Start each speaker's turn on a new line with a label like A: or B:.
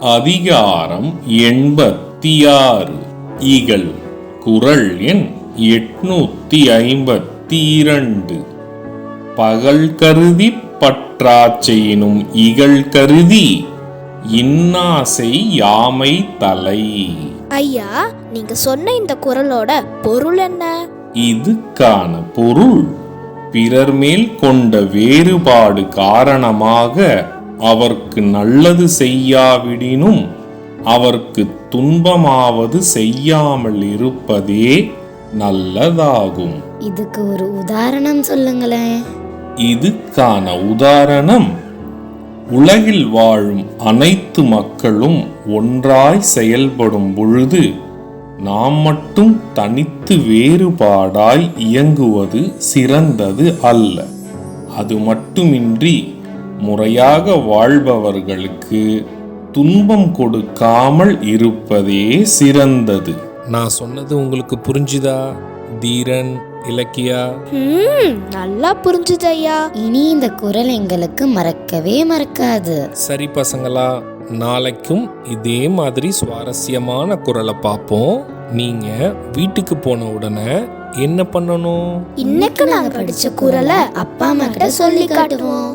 A: அதிகாரம் எண்பத்தி ஆறு இகழ் குரல் எண் எட்நூத்தி ஐம்பத்தி இரண்டு. பகல் கருதி பற்றாச்செயினும் இகழ் கருதி இன்னாசை யாமை தலை.
B: ஐயா நீங்க சொன்ன இந்த குரலோட பொருள் என்ன?
A: இதுக்கான பொருள் பிறர் மேல் கொண்ட வேறுபாடு காரணமாக அவர்க்கு நல்லது செய்யாவிடினும் அவர்க்கு துன்பமாவது செய்யாமல் இருப்பதே நல்லதாகும்.
C: இதுக்கு ஒரு உதாரணம் சொல்லுங்களேன்.
A: இதுக்கான உதாரணம் உலகில் வாழும் அனைத்து மக்களும் ஒன்றாய் செயல்படும் பொழுது நாம் மட்டும் தனித்து வேறுபாடாய் இயங்குவது சிறந்தது அல்ல. அது மட்டுமின்றி முறையாக வாழ்பவர்களுக்கு துன்பம் கொடுக்காமல் இருப்பதே சிறந்தது. நான் சொன்னது உங்களுக்கு புரிஞ்சுதா தீரன் இலக்கியா?
B: ம் நல்லா புரிஞ்சுது ஐயா
C: இனி இந்த குரல் எங்களுக்கு மறக்கவே மறக்காது.
A: சரி பசங்களா நாளைக்கும் இதே மாதிரி சுவாரஸ்யமான குரலை பார்ப்போம். நீங்க வீட்டுக்கு போன உடனே என்ன பண்ணணும்?
B: இன்னைக்கு நாங்க படிச்ச குரலை அப்பா அம்மா கிட்ட சொல்லி காட்டுவோம்.